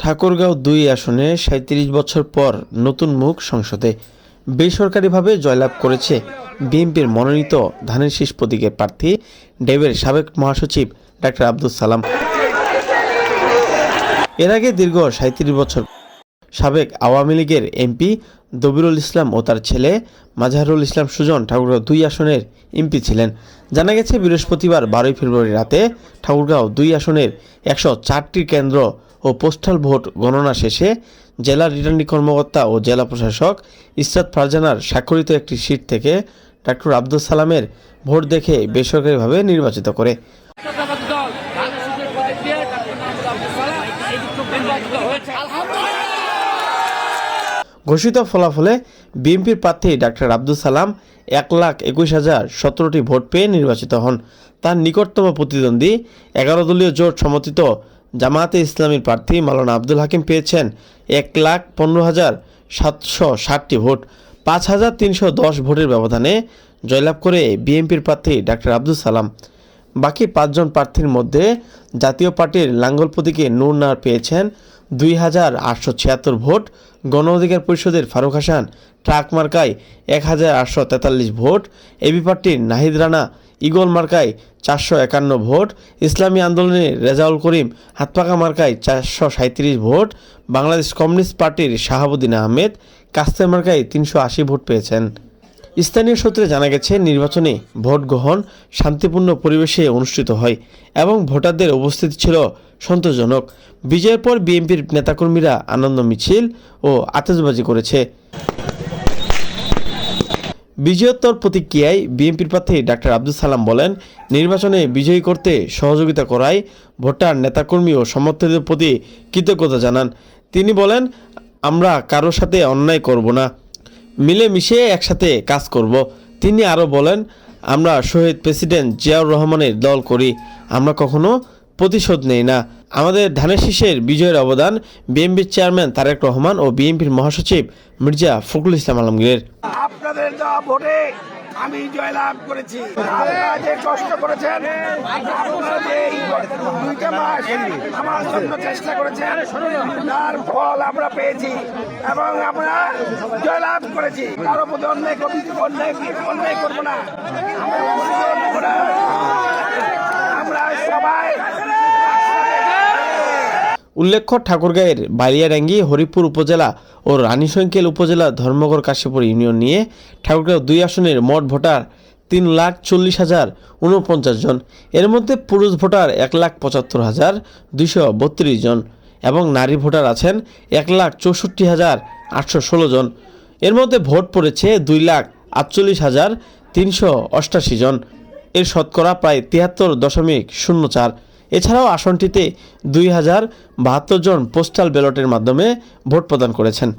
ঠাকুরগাঁও দুই আসনে সাঁত্রিশ বছর পর নতুন মুখ সংসদে। বেসরকারিভাবে জয়লাভ করেছে বিএনপির মনোনীত ধানের শীষ প্রতীকের প্রার্থী ডেবের সাবেক মহাসচিব ডাক্তার আব্দুল সালাম। এর আগে দীর্ঘ সাঁত্রিশ বছর সাবেক আওয়ামী লীগের এমপি দবিরুল ইসলাম ও তার ছেলে মাজাহারুল ইসলাম সুজন ঠাকুরগাঁও দুই আসনের এমপি ছিলেন। জানা গেছে, বৃহস্পতিবার বারোই ফেব্রুয়ারি রাতে ঠাকুরগাঁও দুই আসনের একশো চারটি কেন্দ্র ও পোস্টাল ভোট গণনা শেষে জেলা রিটার্নিং কর্মকর্তা ও জেলা প্রশাসক ইসরাত ফারজানার স্বাক্ষরিত একটি সিট থেকে ডাক্তার আব্দুল সালামের ভোট দেখে বেসরকারিভাবে নির্বাচিত করে। ঘোষিত ফলাফলে বিএনপির প্রার্থী ডাক্তার আব্দুল সালাম এক লাখ একুশ হাজার সতেরোটি ভোট পেয়ে নির্বাচিত হন। তার নিকটতম প্রতিদ্বন্দ্বী এগারো দলীয় জোট সমর্থিত জামায়াতে ইসলামীর প্রার্থী মালানা আব্দুল হাকিম পেয়েছেন এক লাখ পনেরো হাজার সাতশো ষাটটি ভোট, পাঁচ হাজার তিনশো দশ ভোটের ব্যবধানে জয়লাভ করে বিএনপির প্রার্থী ডাক্তার আব্দুল সালাম। বাকি পাঁচজন প্রার্থীর মধ্যে জাতীয় পার্টির লাঙ্গল প্রতীকে নূর নার পেয়েছেন দুই হাজার আটশো ছিয়াত্তর ভোট, গণ অধিকার পরিষদের ফারুক হাসান, ট্রাক মার্কায় এক হাজার আটশো তেতাল্লিশ ভোট, এবি পার্টির নাহিদ রানা ইগল মার্কায় চারশো একান্ন ভোট, ইসলামী আন্দোলনের রেজাউল করিম হাতপাকা মার্কায় চারশো সাঁত্রিশ ভোট, বাংলাদেশ কমিউনিস্ট পার্টির শাহাবুদ্দিন আহমেদ কাস্তে মার্কায় তিনশো আশি ভোট পেয়েছেন। স্থানীয় সূত্রে জানা গেছে, নির্বাচনে ভোট গ্রহণ শান্তিপূর্ণ পরিবেশে অনুষ্ঠিত হয় এবং ভোটারদের উপস্থিতি ছিল সন্তোষজনক। বিজয়ের পর বিএনপির নেতাকর্মীরা আনন্দ মিছিল ও আতশবাজি করেছে। বিজয়োত্তর প্রতিক্রিয়ায় বিএনপির প্রার্থী ডাক্তার আব্দুল সালাম বলেন, নির্বাচনে বিজয়ী করতে সহযোগিতা করায় ভোটার, নেতাকর্মী ও সমর্থকদের প্রতি কৃতজ্ঞতা জানান। তিনি বলেন, আমরা কারোর সাথে অন্যায় করব না। মিলেমিশে একসাথে কাজ করব। তিনি আরও বলেন, আমরা শহীদ প্রেসিডেন্ট জিয়াউর রহমানের দল করি, আমরা কখনো প্রতিশোধ নেই, না। আমাদের ধানের শীষের বিজয়ের অবদান বিএনপির চেয়ারম্যান তারেক রহমান ও বিএনপির মহাসচিব মির্জা ফখরুল ইসলাম আলমগীরের। আপনাদের ভোটে আমি জয়লাভ করেছি। যে কষ্ট করেছেন, দুইটা মাস আমার জন্য চেষ্টা করেছেন, তার ফল আমরা পেয়েছি এবং আমরা জয়লাভ করেছি। কারও প্রতি অন্যায় অন্যায় অন্যায় করব না। উল্লেখ্য, ঠাকুরগাঁয়ের বালিয়াডাঙ্গি, হরিপুর উপজেলা ও রানীশঙ্কেল উপজেলা ধর্মগড় কাশীপুর ইউনিয়ন নিয়ে ঠাকুরগাঁও দুই আসনের মোট ভোটার তিন লাখ চল্লিশ হাজার উনপঞ্চাশ জন। এর মধ্যে পুরুষ ভোটার এক লাখ পঁচাত্তর হাজার দুইশো বত্রিশ জন এবং নারী ভোটার আছেন এক লাখ চৌষট্টি হাজার আটশো ষোলো জন। এর মধ্যে ভোট পড়েছে দুই লাখ আটচল্লিশ হাজার তিনশো অষ্টাশি জন। এর শতকরা প্রায় তিয়াত্তর দশমিক শূন্য চার। এছাড়াও আসনটিতে দুই হাজার বাহাত্তর জন পোস্টাল ব্যালটের মাধ্যমে ভোট প্রদান করেছেন।